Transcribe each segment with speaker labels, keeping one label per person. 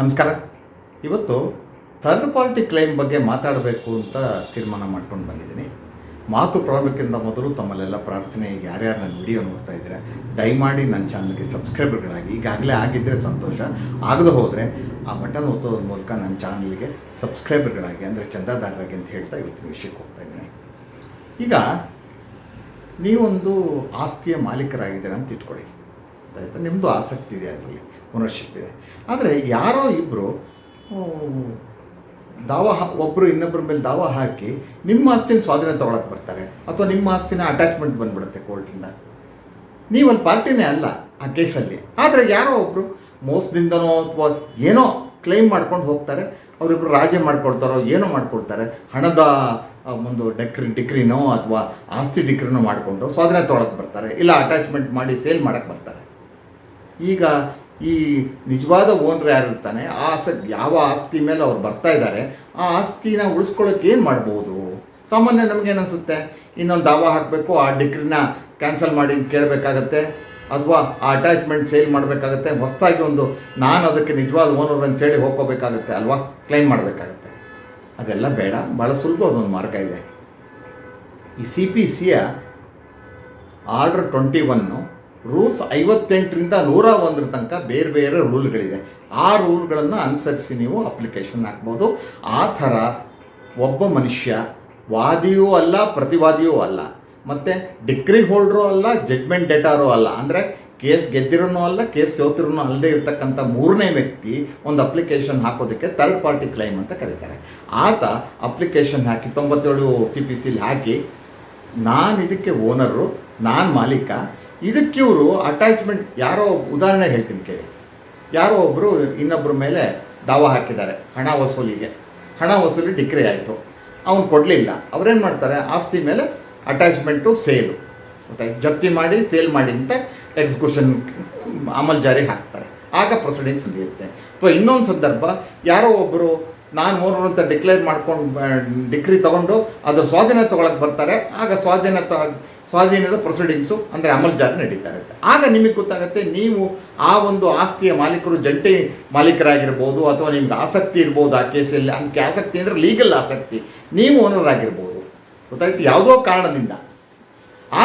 Speaker 1: ನಮಸ್ಕಾರ. ಇವತ್ತು third party claim ಬಗ್ಗೆ ಮಾತಾಡಬೇಕು ಅಂತ ತೀರ್ಮಾನ ಮಾಡ್ಕೊಂಡು ಬಂದಿದ್ದೀನಿ. ಮಾತು ಪ್ರಾರಂಭಕ್ಕಿಂತ ಮೊದಲು ತಮ್ಮಲ್ಲೆಲ್ಲ ಪ್ರಾರ್ಥನೆ ಯಾರ್ಯಾರು ನನ್ನ ವಿಡಿಯೋ ನೋಡ್ತಾ ಇದ್ದಾರೆ ದಯಮಾಡಿ ನನ್ನ ಚಾನಲ್ಗೆ ಸಬ್ಸ್ಕ್ರೈಬರ್ಗಳಾಗಿ ಈಗಾಗಲೇ ಆಗಿದ್ದರೆ ಸಂತೋಷ, ಆಗದೆ ಹೋದರೆ ಆ ಬಟನ್ ಒತ್ತೋದ್ರ ಮೂಲಕ ನನ್ನ ಚಾನಲ್ಗೆ ಸಬ್ಸ್ಕ್ರೈಬರ್ಗಳಾಗಿ ಅಂದರೆ ಚಂದಾದಾರರಾಗಿ ಅಂತ ಹೇಳ್ತಾ ಇವತ್ತಿನ ವಿಷಯಕ್ಕೆ ಹೋಗ್ತಾ ಇದ್ದೀನಿ. ಈಗ ನೀವೊಂದು ಆಸ್ತಿಯ ಮಾಲೀಕರಾಗಿದ್ದೀರ ಅಂತ ಇಟ್ಕೊಳ್ಳಿ. ಆಯಿತಾ? ನಿಮ್ಮದು ಆಸಕ್ತಿ ಇದೆ ಅದರಲ್ಲಿ. ಓನರ್ಶಿಪ್ ಇದೆ. ಆದರೆ ಯಾರೋ ಇಬ್ಬರು ದಾವ ಒಬ್ಬರು ಇನ್ನೊಬ್ಬರ ಮೇಲೆ ದಾವ ಹಾಕಿ ನಿಮ್ಮ ಆಸ್ತಿನ ಸ್ವಾಧೀನ ತೊಗೊಳಕ್ಕೆ ಬರ್ತಾರೆ ಅಥವಾ ನಿಮ್ಮ ಆಸ್ತಿನ ಅಟ್ಯಾಚ್ಮೆಂಟ್ ಬಂದ್ಬಿಡುತ್ತೆ ಕೋರ್ಟಿಂದ ನೀವೊಂದು ಪಾರ್ಟಿನೇ ಅಲ್ಲ ಆ ಕೇಸಲ್ಲಿ. ಆದರೆ ಯಾರೋ ಒಬ್ಬರು ಮೋಸದಿಂದನೋ ಅಥವಾ ಏನೋ ಕ್ಲೈಮ್ ಮಾಡ್ಕೊಂಡು ಹೋಗ್ತಾರೆ ಅವರಿಬ್ಬರು ರಾಜಿ ಮಾಡ್ಕೊಳ್ತಾರೋ, ಏನೋ ಮಾಡ್ಕೊಳ್ತಾರೆ, ಹಣದ ಒಂದು ಡೆಕ್ರಿ ಡಿಗ್ರಿನೋ ಅಥವಾ ಆಸ್ತಿ ಡಿಗ್ರಿನೋ ಮಾಡಿಕೊಂಡು ಸ್ವಾಧೀನ ತೊಗೊಳಕ್ಕೆ ಬರ್ತಾರೆ, ಇಲ್ಲ ಅಟ್ಯಾಚ್ಮೆಂಟ್ ಮಾಡಿ ಸೇಲ್ ಮಾಡೋಕ್ಕೆ ಬರ್ತಾರೆ. ಈಗ ಈ ನಿಜವಾದ ಓನರ್ ಯಾರು ಇರ್ತಾನೆ ಆ ಆಸಕ್ತಿ ಯಾವ ಆಸ್ತಿ ಮೇಲೆ ಅವ್ರು ಬರ್ತಾ ಇದ್ದಾರೆ, ಆ ಆಸ್ತಿನ ಉಳಿಸ್ಕೊಳ್ಳೋಕೆ ಏನು ಮಾಡ್ಬೋದು? ಸಾಮಾನ್ಯ ನಮಗೇನು ಅನಿಸುತ್ತೆ? ಇನ್ನೊಂದು ದಾವ ಹಾಕಬೇಕು, ಆ ಡಿಗ್ರಿನ ಕ್ಯಾನ್ಸಲ್ ಮಾಡಿ ಕೇಳಬೇಕಾಗತ್ತೆ, ಅಥವಾ ಆ ಅಟ್ಯಾಚ್ಮೆಂಟ್ ಸೇಲ್ ಮಾಡಬೇಕಾಗತ್ತೆ, ಹೊಸದಾಗಿ ಒಂದು ನಾನು ಅದಕ್ಕೆ ನಿಜವಾದ ಓನರ್ ಅಂತೇಳಿ ಹೋಗ್ಕೋಬೇಕಾಗತ್ತೆ ಅಲ್ವಾ? ಕ್ಲೈಮ್ ಮಾಡಬೇಕಾಗತ್ತೆ. ಅದೆಲ್ಲ ಬೇಡ ಭಾಳ ಸುಲಭ ಅದೊಂದು ಮಾರ್ಗ ಇದೆ. ಈ ಸಿ ಪಿ ಸಿಯ ಆರ್ಡರ್ ಟ್ವೆಂಟಿ ಒನ್ನು ರೂಲ್ಸ್ ಐವತ್ತೆಂಟರಿಂದ ನೂರ ಒಂದರ ತನಕ ಬೇರೆ ಬೇರೆ ರೂಲ್ಗಳಿದೆ. ಆ ರೂಲ್ಗಳನ್ನು ಅನುಸರಿಸಿ ನೀವು ಅಪ್ಲಿಕೇಶನ್ ಹಾಕ್ಬೋದು. ಆ ಥರ ಒಬ್ಬ ಮನುಷ್ಯ ವಾದಿಯೂ ಅಲ್ಲ, ಪ್ರತಿವಾದಿಯೂ ಅಲ್ಲ. ಮತ್ತು ಡಿಗ್ರಿ ಹೋಲ್ಡ್ರು ಅಲ್ಲ ಜಡ್ಮೆಂಟ್ ಡೇಟಾರು ಅಲ್ಲ. ಅಂದರೆ ಕೇಸ್ ಗೆದ್ದಿರೋನು ಅಲ್ಲ, ಕೇಸ್ ಸೋತಿರೋನು ಅಲ್ಲದೆ ಇರತಕ್ಕಂಥ ಮೂರನೇ ವ್ಯಕ್ತಿ ಒಂದು ಅಪ್ಲಿಕೇಶನ್ ಹಾಕೋದಕ್ಕೆ ಥರ್ಡ್ ಪಾರ್ಟಿ ಕ್ಲೈಮ್ ಅಂತ ಕರೀತಾರೆ. ಆತ ಅಪ್ಲಿಕೇಶನ್ ಹಾಕಿ ತೊಂಬತ್ತೇಳು ಸಿ ಪಿ ಸಿಲಿ ಹಾಕಿ ನಾನು ಇದಕ್ಕೆ ಓನರು ನಾನು ಮಾಲೀಕ ಇದಕ್ಕೆ ಇವರು ಅಟ್ಯಾಚ್ಮೆಂಟ್ ಯಾರೋ ಉದಾಹರಣೆ ಹೇಳ್ತೀನಿ ಕೇಳಿ. ಯಾರೋ ಒಬ್ಬರು ಇನ್ನೊಬ್ಬರ ಮೇಲೆ ದಾವ ಹಾಕಿದ್ದಾರೆ, ಹಣ ವಸೂಲಿಗೆ. ಹಣ ವಸೂಲಿ ಡಿಕ್ರಿ ಆಯಿತು. ಅವನು ಕೊಡಲಿಲ್ಲ. ಅವ್ರೇನು ಮಾಡ್ತಾರೆ? ಆಸ್ತಿ ಮೇಲೆ ಅಟ್ಯಾಚ್ಮೆಂಟು ಸೇಲು ಜಪ್ತಿ ಮಾಡಿ ಸೇಲ್ ಮಾಡಿ ಅಂತ ಎಕ್ಸಿಕ್ಯೂಷನ್ ಅಮಲ್ ಜಾರಿ ಹಾಕ್ತಾರೆ. ಆಗ ಪ್ರೊಸೀಡಿಂಗ್ಸ್ ನಡೆಯುತ್ತೆ. ಅಥವಾ ಇನ್ನೊಂದು ಸಂದರ್ಭ, ಯಾರೋ ಒಬ್ಬರು ನಾನು ಓನರ್ ಅಂತ ಡಿಕ್ಲೇರ್ ಮಾಡ್ಕೊಂಡು ಡಿಗ್ರಿ ತಗೊಂಡು ಅದು ಸ್ವಾಧೀನ ತಗೊಳಕ್ಕೆ ಬರ್ತಾರೆ. ಆಗ ಸ್ವಾಧೀನ ತ ಸ್ವಾಧೀನದ ಪ್ರೊಸೀಡಿಂಗ್ಸು ಅಂದರೆ ಅಮಲ್ ಜಾರಿ ನಡೀತಾ ಇರುತ್ತೆ ಆಗ ನಿಮಗೆ ಗೊತ್ತಾಗುತ್ತೆ, ನೀವು ಆ ಒಂದು ಆಸ್ತಿಯ ಮಾಲೀಕರು ಜಂಟಿ ಮಾಲೀಕರಾಗಿರ್ಬೋದು ಅಥವಾ ನಿಮ್ಗೆ ಆಸಕ್ತಿ ಇರ್ಬೋದು ಆ ಕೇಸಲ್ಲಿ. ಅದಕ್ಕೆ ಆಸಕ್ತಿ ಅಂದರೆ ಲೀಗಲ್ ಆಸಕ್ತಿ. ನೀವು ಓನರ್ ಆಗಿರ್ಬೋದು. ಗೊತ್ತಾಯ್ತು? ಯಾವುದೋ ಕಾರಣದಿಂದ.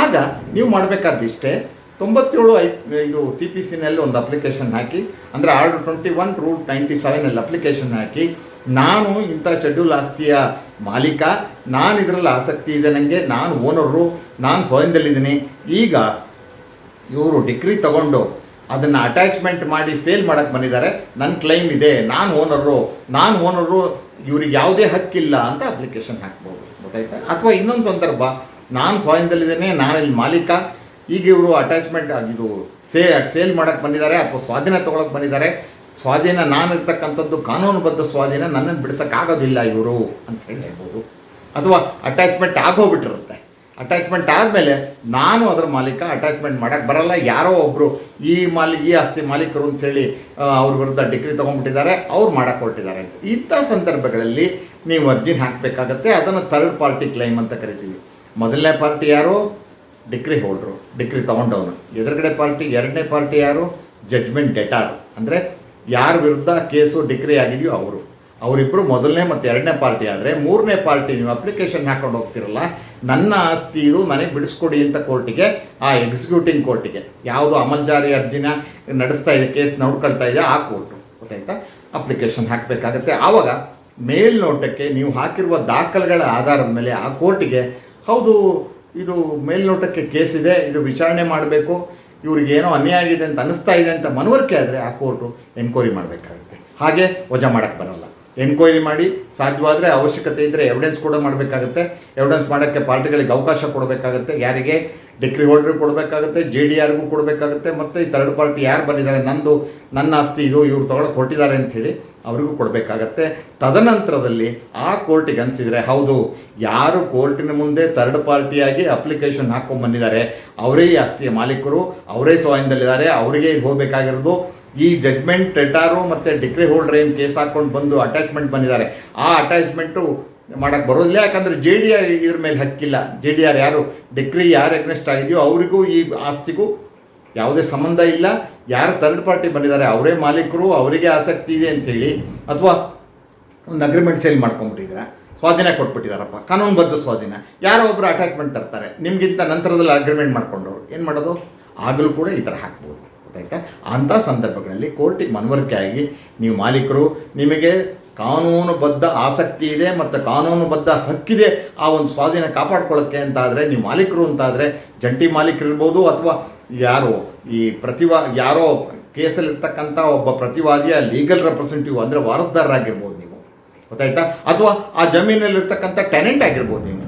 Speaker 1: ಆಗ ನೀವು ಮಾಡಬೇಕಾದಿಷ್ಟೇ ತೊಂಬತ್ತೇಳು ಐ, ಇದು ಸಿ ಪಿ ಸಿನಲ್ಲಿ ಒಂದು ಅಪ್ಲಿಕೇಶನ್ ಹಾಕಿ, ಅಂದರೆ order twenty one rule ninety ಸೆವೆನಲ್ಲಿ application ಹಾಕಿ, ನಾನು ಇಂಥ ಶೆಡ್ಯೂಲ್ ಆಸ್ತಿಯ ಮಾಲೀಕ ನಾನು ಇದರಲ್ಲಿ ಆಸಕ್ತಿ ಇದೆ ನನಗೆ ನಾನು ಓನರು ನಾನು ಸ್ವಯಂದಲ್ಲಿದ್ದೀನಿ. ಈಗ ಇವರು ಡಿಗ್ರಿ ತಗೊಂಡು ಅದನ್ನು ಅಟ್ಯಾಚ್ಮೆಂಟ್ ಮಾಡಿ ಸೇಲ್ ಮಾಡೋಕ್ಕೆ ಬಂದಿದ್ದಾರೆ. ನನ್ನ ಕ್ಲೈಮ್ ಇದೆ, ನಾನು ಓನರು ನಾನು ಓನರು ಇವ್ರಿಗೆ ಯಾವುದೇ ಹಕ್ಕಿಲ್ಲ ಅಂತ ಅಪ್ಲಿಕೇಶನ್ ಹಾಕ್ಬೋದು. ಗೊತ್ತಾಯ್ತಾ? ಅಥವಾ ಇನ್ನೊಂದು ಸಂದರ್ಭ, ನಾನು ಸ್ವಯಂದಲ್ಲಿದ್ದೇನೆ, ನಾನು ಇಲ್ಲಿ ಮಾಲೀಕ, ಈಗ ಇವರು ಅಟ್ಯಾಚ್ಮೆಂಟ್ ಇದು ಸೇ ಸೇಲ್ ಮಾಡೋಕ್ಕೆ ಬಂದಿದ್ದಾರೆ ಅಥವಾ ಸ್ವಾಧೀನ ತೊಗೊಳಕ್ಕೆ ಬಂದಿದ್ದಾರೆ. ಸ್ವಾಧೀನ ನಾನು ಇರ್ತಕ್ಕಂಥದ್ದು ಕಾನೂನುಬದ್ಧ ಸ್ವಾಧೀನ, ನನ್ನನ್ನು ಬಿಡಿಸೋಕ್ಕಾಗೋದಿಲ್ಲ ಇವರು ಅಂತ ಹೇಳಿ ಹೇಳ್ಬೋದು. ಅಥವಾ ಅಟ್ಯಾಚ್ಮೆಂಟ್ ಆಗೋಗ್ಬಿಟ್ಟಿರುತ್ತೆ ಅಟ್ಯಾಚ್ಮೆಂಟ್ ಆದಮೇಲೆ ನಾನು ಅದರ ಮಾಲೀಕ ಅಟ್ಯಾಚ್ಮೆಂಟ್ ಮಾಡೋಕ್ಕೆ ಬರಲ್ಲ. ಯಾರೋ ಒಬ್ಬರು ಈ ಮಾಲಿ, ಈ ಆಸ್ತಿ ಮಾಲೀಕರು ಅಂತೇಳಿ ಅವ್ರ ವಿರುದ್ಧ ಡಿಗ್ರಿ ತೊಗೊಂಡ್ಬಿಟ್ಟಿದ್ದಾರೆ ಅವ್ರು ಮಾಡೋಕೆ ಹೊರಟಿದ್ದಾರೆ ಅಂತ. ಇಂಥ ಸಂದರ್ಭಗಳಲ್ಲಿ ನೀವು ಅರ್ಜಿನ ಹಾಕಬೇಕಾಗತ್ತೆ. ಅದನ್ನು ಥರ್ಡ್ ಪಾರ್ಟಿ ಕ್ಲೈಮ್ ಅಂತ ಕರಿತೀವಿ. ಮೊದಲನೇ ಪಾರ್ಟಿ ಯಾರು? ಡಿಗ್ರಿ ಹೋಲ್ಡ್ರು ಡಿಗ್ರಿ ತೊಗೊಂಡವನು. ಎದುರುಗಡೆ ಪಾರ್ಟಿ ಎರಡನೇ ಪಾರ್ಟಿ ಯಾರು? ಜಡ್ಜ್ಮೆಂಟ್ ಡೆಟಾರು ಅಂದರೆ ಯಾರ ವಿರುದ್ಧ ಕೇಸು ಡಿಗ್ರಿ ಆಗಿದೆಯೋ ಅವರು. ಅವರಿಬ್ಬರು ಮೊದಲನೇ ಮತ್ತು ಎರಡನೇ ಪಾರ್ಟಿ ಆದರೆ ಮೂರನೇ ಪಾರ್ಟಿ ನೀವು ಅಪ್ಲಿಕೇಶನ್ ಹಾಕೊಂಡು ಹೋಗ್ತಿರಲ್ಲ, ನನ್ನ ಆಸ್ತಿ ಇದು ನನಗೆ ಬಿಡಿಸ್ಕೊಡಿ ಅಂತ ಕೋರ್ಟಿಗೆ, ಆ ಎಕ್ಸಿಕ್ಯೂಟಿಂಗ್ ಕೋರ್ಟಿಗೆ ಯಾವುದು ಅಮಲ್ ಜಾರಿ ಅರ್ಜಿನ ನಡೆಸ್ತಾ ಇದೆ, ಕೇಸ್ ನೋಡ್ಕೊಳ್ತಾ ಇದೆ, ಆ ಕೋರ್ಟು. ಗೊತ್ತಾಯ್ತಾ? ಅಪ್ಲಿಕೇಶನ್ ಹಾಕಬೇಕಾಗತ್ತೆ. ಆವಾಗ ಮೇಲ್ನೋಟಕ್ಕೆ ನೀವು ಹಾಕಿರುವ ದಾಖಲೆಗಳ ಆಧಾರದ ಮೇಲೆ ಆ ಕೋರ್ಟಿಗೆ, ಹೌದು, ಇದು ಮೇಲ್ನೋಟಕ್ಕೆ ಕೇಸ್ ಇದೆ, ಇದು ವಿಚಾರಣೆ ಮಾಡಬೇಕು, ಇವ್ರಿಗೆ ಏನೋ ಅನ್ಯಾಯ ಆಗಿದೆ ಅಂತ ಅನಿಸ್ತಾ ಇದೆ ಅಂತ ಮನವರಿಕೆ ಆದರೆ ಆ ಕೋರ್ಟು ಎನ್ಕ್ವೈರಿ ಮಾಡಬೇಕಾಗುತ್ತೆ. ಹಾಗೆ ವಜಾ ಮಾಡೋಕ್ಕೆ ಬರಲ್ಲ. ಎನ್ಕ್ವೈರಿ ಮಾಡಿ, ಸಾಧ್ಯವಾದರೆ ಅವಶ್ಯಕತೆ ಇದ್ದರೆ ಎವಿಡೆನ್ಸ್ ಕೂಡ ಮಾಡಬೇಕಾಗುತ್ತೆ. ಎವಿಡೆನ್ಸ್ ಮಾಡೋಕ್ಕೆ ಪಾರ್ಟಿಗಳಿಗೆ ಅವಕಾಶ ಕೊಡಬೇಕಾಗುತ್ತೆ. ಯಾರಿಗೆ? ಡಿಗ್ರಿ ಹೋಲ್ಡ್ರಿಗೆ ಕೊಡಬೇಕಾಗುತ್ತೆ ಜೆ ಡಿ ಆರ್ಗೂ ಕೊಡಬೇಕಾಗುತ್ತೆ, ಮತ್ತು ಈ ಥರ್ಡ್ ಪಾರ್ಟಿ ಯಾರು ಬಂದಿದ್ದಾರೆ? ನಂದು, ನನ್ನ ಆಸ್ತಿ ಇದು, ಇವ್ರು ತೊಗೊಳಕ್ಕೆ ಕೊಟ್ಟಿದ್ದಾರೆ ಅಂಥೇಳಿ ಅವರಿಗೂ ಕೊಡಬೇಕಾಗತ್ತೆ. ತದನಂತರದಲ್ಲಿ ಆ ಕೋರ್ಟಿಗೆ ಅನಿಸಿದರೆ ಹೌದು, ಯಾರು ಕೋರ್ಟಿನ ಮುಂದೆ ಥರ್ಡ್ ಪಾರ್ಟಿಯಾಗಿ ಅಪ್ಲಿಕೇಶನ್ ಹಾಕ್ಕೊಂಡು ಬಂದಿದ್ದಾರೆ, ಅವರೇ ಆಸ್ತಿಯ ಮಾಲೀಕರು, ಅವರೇ ಸ್ವಾಯಂದಲ್ಲಿದ್ದಾರೆ ಅವರಿಗೆ ಇದು ಹೋಗಬೇಕಾಗಿರೋದು. ಈ ಜಡ್ಮೆಂಟ್ ರೆಟಾರು ಮತ್ತು ಡಿಕ್ರಿ ಹೋಲ್ಡರ್ ಏನು ಕೇಸ್ ಹಾಕ್ಕೊಂಡು ಬಂದು ಅಟ್ಯಾಚ್ಮೆಂಟ್ ಬಂದಿದ್ದಾರೆ. ಆ ಅಟ್ಯಾಚ್ಮೆಂಟು ಮಾಡೋಕ್ಕೆ ಬರೋದಿಲ್ಲ, ಯಾಕಂದರೆ ಜೆ ಡಿ ಆರ್ ಇದ್ರ ಮೇಲೆ ಹಕ್ಕಿಲ್ಲ. ಜೆ ಡಿ ಆರ್ ಯಾರು? ಡಿಕ್ರಿ ಯಾರು ಎಗ್ನೆಸ್ಟ್ ಆಗಿದೆಯೋ ಅವರಿಗೂ ಈ ಆಸ್ತಿಗೂ ಯಾವುದೇ ಸಂಬಂಧ ಇಲ್ಲ. ಯಾರು ಥರ್ಡ್ ಪಾರ್ಟಿ ಬಂದಿದ್ದಾರೆ, ಅವರೇ ಮಾಲೀಕರು, ಅವರಿಗೆ ಆಸಕ್ತಿ ಇದೆ ಅಂತೇಳಿ ಅಥವಾ ಒಂದು ಅಗ್ರಿಮೆಂಟ್ ಸೇಲ್ ಮಾಡ್ಕೊಂಡ್ಬಿಟ್ಟಿದ್ದಾರೆ. ಸ್ವಾಧೀನ ಕೊಟ್ಬಿಟ್ಟಿದಾರಪ್ಪ ಕಾನೂನುಬದ್ಧ ಸ್ವಾಧೀನ. ಯಾರೋ ಒಬ್ಬರು ಅಟ್ಯಾಚ್ಮೆಂಟ್ ತರ್ತಾರೆ. ನಿಮಗಿಂತ ನಂತರದಲ್ಲಿ ಅಗ್ರಿಮೆಂಟ್ ಮಾಡ್ಕೊಂಡವ್ರು. ಏನು ಮಾಡೋದು? ಆಗಲೂ ಕೂಡ ಈ ಥರ ಹಾಕ್ಬೋದು. ಗೊತ್ತಾಯ್ತಾ ಅಂಥ ಸಂದರ್ಭಗಳಲ್ಲಿ ಕೋರ್ಟಿಗೆ ಮನವರಿಕೆ ಆಗಿ ನೀವು ಮಾಲೀಕರು, ನಿಮಗೆ ಕಾನೂನುಬದ್ಧ ಆಸಕ್ತಿ ಇದೆ ಮತ್ತು ಕಾನೂನುಬದ್ಧ ಹಕ್ಕಿದೆ ಆ ಒಂದು ಸ್ವಾಧೀನ ಕಾಪಾಡ್ಕೊಳ್ಳೋಕ್ಕೆ ಅಂತ ಆದರೆ ನೀವು ಮಾಲೀಕರು ಅಂತಾದರೆ ಜಂಟಿ ಮಾಲೀಕರು ಇರ್ಬೋದು ಅಥವಾ ಯಾರೋ ಈ ಪ್ರತಿವಾ, ಯಾರೋ ಕೇಸಲ್ಲಿರ್ತಕ್ಕಂಥ ಒಬ್ಬ ಪ್ರತಿವಾದಿಯ ಲೀಗಲ್ ರೆಪ್ರೆಸೆಂಟೇಟಿವ್ ಅಂದರೆ ವಾರಸ್ದಾರರಾಗಿರ್ಬೋದು ನೀವು. ಗೊತ್ತಾಯ್ತಾ? ಅಥವಾ ಆ ಜಮೀನಲ್ಲಿರ್ತಕ್ಕಂಥ ಟೆನೆಂಟ್ ಆಗಿರ್ಬೋದು ನೀವು.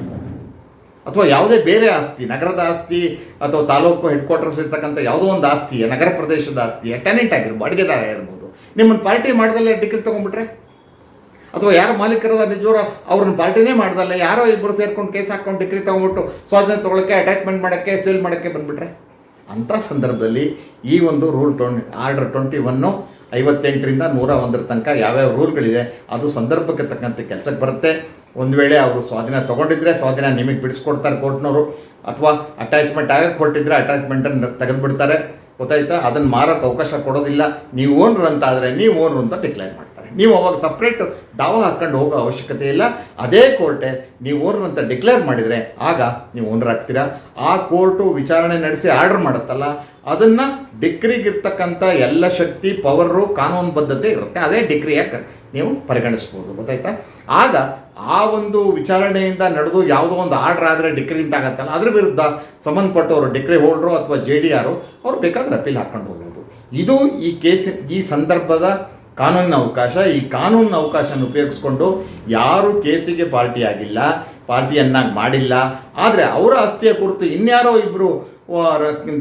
Speaker 1: ಅಥವಾ ಯಾವುದೇ ಬೇರೆ ಆಸ್ತಿ, ನಗರದ ಆಸ್ತಿ ಅಥವಾ ತಾಲೂಕು ಹೆಡ್ ಕ್ವಾರ್ಟರ್ಸ್ ಇರ್ತಕ್ಕಂಥ ಯಾವುದೋ ಒಂದು ಆಸ್ತಿ, ನಗರ ಪ್ರದೇಶದ ಆಸ್ತಿ ಟೆನೆಂಟ್ ಆಗಿರ್ಬೋದು, ಅಡುಗೆದಾರ ಇರ್ಬೋದು ನಿಮ್ಮನ್ನು ಪಾರ್ಟಿ ಮಾಡ್ದಲ್ಲೇ ಟಿಕೆಟ್ ತೊಗೊಂಡ್ಬಿಟ್ರೆ? ಅಥವಾ ಯಾರು ಮಾಲೀಕರದ ನಿಜವರ ಅವ್ರನ್ನ ಪಾರ್ಟಿನೇ ಮಾಡ್ದಲ್ಲ, ಯಾರೋ ಇಬ್ಬರು ಸೇರ್ಕೊಂಡು ಕೇಸ್ ಹಾಕ್ಕೊಂಡು ಡಿಗ್ರಿ ತೊಗೊಂಡ್ಬಿಟ್ಟು ಸ್ವಾಧೀನ ತೊಗೊಳಕ್ಕೆ ಅಟ್ಯಾಚ್ಮೆಂಟ್ ಮಾಡೋಕ್ಕೆ ಸೇಲ್ ಮಾಡೋಕ್ಕೆ ಬಂದ್ಬಿಟ್ರೆ? ಅಂಥ ಸಂದರ್ಭದಲ್ಲಿ ಈ ಒಂದು rule twenty order twenty one ಐವತ್ತೆಂಟರಿಂದ ನೂರ ಒಂದರ ತನಕ ಯಾವ್ಯಾವ ರೂಲ್ಗಳಿದೆ, ಅದು ಸಂದರ್ಭಕ್ಕೆ ತಕ್ಕಂತೆ ಕೆಲಸಕ್ಕೆ ಬರುತ್ತೆ. ಒಂದು ವೇಳೆ ಅವರು ಸ್ವಾಧೀನ ತೊಗೊಂಡಿದ್ರೆ ಸ್ವಾಧೀನ ನಿಮಗೆ ಬಿಡಿಸ್ಕೊಡ್ತಾರೆ ಕೋರ್ಟ್ನವರು, ಅಥವಾ ಅಟ್ಯಾಚ್ಮೆಂಟ್ ಆಗಕ್ಕೆ ಕೊಟ್ಟಿದ್ರೆ ಅಟ್ಯಾಚ್ಮೆಂಟನ್ನು ತೆಗೆದುಬಿಡ್ತಾರೆ. ಗೊತ್ತಾಯ್ತಾ? ಅದನ್ನು ಮಾರೋಕ್ಕೆ ಅವಕಾಶ ಕೊಡೋದಿಲ್ಲ. ನೀವು ಓನರ್ ಅಂತ ಆದರೆ ನೀವು ಓನರ್ ಅಂತ ಡಿಕ್ಲೇರ್ ಮಾಡ್ತಾರೆ. ನೀವು ಅವಾಗ ಸಪ್ರೇಟ್ ದಾವ ಹಾಕ್ಕೊಂಡು ಹೋಗೋ ಅವಶ್ಯಕತೆ ಇಲ್ಲ. ಅದೇ ಕೋರ್ಟೆ ನೀವು ಓನರ್ ಅಂತ ಡಿಕ್ಲೇರ್ ಮಾಡಿದರೆ ಆಗ ನೀವು ಓನರ್ ಆಗ್ತೀರಾ? ಆ ಕೋರ್ಟು ವಿಚಾರಣೆ ನಡೆಸಿ ಆರ್ಡರ್ ಮಾಡುತ್ತಲ್ಲ. ಅದನ್ನು ಡಿಗ್ರಿಗಿರ್ತಕ್ಕಂಥ ಎಲ್ಲ ಶಕ್ತಿ ಪವರು ಕಾನೂನುಬದ್ಧತೆ ಇರುತ್ತೆ. ಅದೇ ಡಿಗ್ರಿಯಾಗಿ ನೀವು ಪರಿಗಣಿಸ್ಬೋದು, ಗೊತ್ತಾಯ್ತಾ? ಆಗ ಆ ಒಂದು ವಿಚಾರಣೆಯಿಂದ ನಡೆದು ಯಾವುದೋ ಒಂದು ಆರ್ಡರ್ ಆದರೆ ಅಂತ ಆಗತ್ತಲ್ಲ, ಅದ್ರ ವಿರುದ್ಧ ಸಂಬಂಧಪಟ್ಟವರು, ಡಿಗ್ರಿ ಹೋಲ್ಡ್ರು ಅಥವಾ ಜೆ ಡಿ ಆರು ಅವ್ರು ಬೇಕಾದ್ರೆ ಅಪೀಲ್ ಹಾಕ್ಕೊಂಡು ಹೋಗ್ಬೋದು. ಇದು ಈ ಕೇಸ್, ಈ ಸಂದರ್ಭದ ಕಾನೂನಿನ ಅವಕಾಶ. ಈ ಕಾನೂನಿನ ಅವಕಾಶನ ಉಪಯೋಗಿಸ್ಕೊಂಡು ಯಾರು ಕೇಸಿಗೆ ಪಾರ್ಟಿ ಆಗಿಲ್ಲ ಪಾರ್ಟಿಯನ್ನಾಗಿ ಮಾಡಿಲ್ಲ. ಆದರೆ ಅವರ ಆಸ್ತಿಯ ಕುರಿತು ಇನ್ಯಾರೋ ಇಬ್ಬರು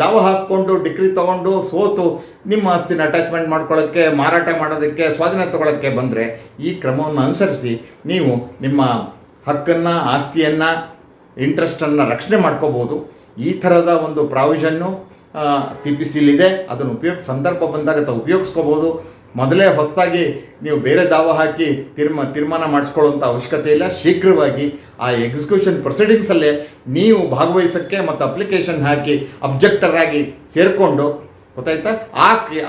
Speaker 1: ದಾವ ಹಾಕ್ಕೊಂಡು ಡಿಗ್ರಿ ತೊಗೊಂಡು ಸೋತು ನಿಮ್ಮ ಆಸ್ತಿನ ಅಟ್ಯಾಚ್ಮೆಂಟ್ ಮಾಡ್ಕೊಳ್ಳೋಕ್ಕೆ ಮಾರಾಟ ಮಾಡೋದಕ್ಕೆ, ಸ್ವಾಧೀನ ತಗೊಳ್ಳೋಕ್ಕೆ ಬಂದರೆ ಈ ಕ್ರಮವನ್ನು ಅನುಸರಿಸಿ ನೀವು ನಿಮ್ಮ ಹಕ್ಕನ್ನು, ಆಸ್ತಿಯನ್ನು ಇಂಟ್ರೆಸ್ಟನ್ನು ರಕ್ಷಣೆ ಮಾಡ್ಕೋಬೋದು ಈ ಥರದ ಒಂದು ಪ್ರಾವಿಷನ್ನು ಸಿ ಪಿ ಸಿಲಿದೆ ಅದನ್ನು ಉಪಯೋಗ, ಸಂದರ್ಭ ಬಂದಾಗ ಉಪಯೋಗಿಸ್ಕೋಬೋದು ಮೊದಲೇ ಹೊಸದಾಗಿ ನೀವು ಬೇರೆ ದಾವ ಹಾಕಿ ತೀರ್ಮ ತೀರ್ಮಾನ ಮಾಡಿಸ್ಕೊಳ್ಳುವಂಥ ಅವಶ್ಯಕತೆ ಇಲ್ಲ. ಶೀಘ್ರವಾಗಿ ಆ ಎಕ್ಸಿಕ್ಯೂಷನ್ ಪ್ರೊಸೀಡಿಂಗ್ಸಲ್ಲೇ ನೀವು ಭಾಗವಹಿಸೋಕ್ಕೆ ಮತ್ತು ಅಪ್ಲಿಕೇಶನ್ ಹಾಕಿ ಅಬ್ಜೆಕ್ಟರ್ ಆಗಿ ಸೇರಿಕೊಂಡು ಗೊತ್ತಾಯ್ತಾ? ಆ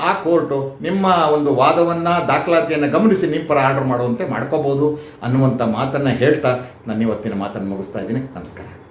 Speaker 1: ಆ ಕೋರ್ಟು ನಿಮ್ಮ ಒಂದು ವಾದವನ್ನು, ದಾಖಲಾತಿಯನ್ನು ಗಮನಿಸಿ ನಿಮ್ಮ ಪರ ಆರ್ಡರ್ ಮಾಡುವಂತೆ ಮಾಡ್ಕೋಬೋದು ಅನ್ನುವಂಥ ಮಾತನ್ನು ಹೇಳ್ತಾ ನಾನು ಇವತ್ತಿನ ಮಾತನ್ನು ಮುಗಿಸ್ತಾ ಇದ್ದೀನಿ. ನಮಸ್ಕಾರ.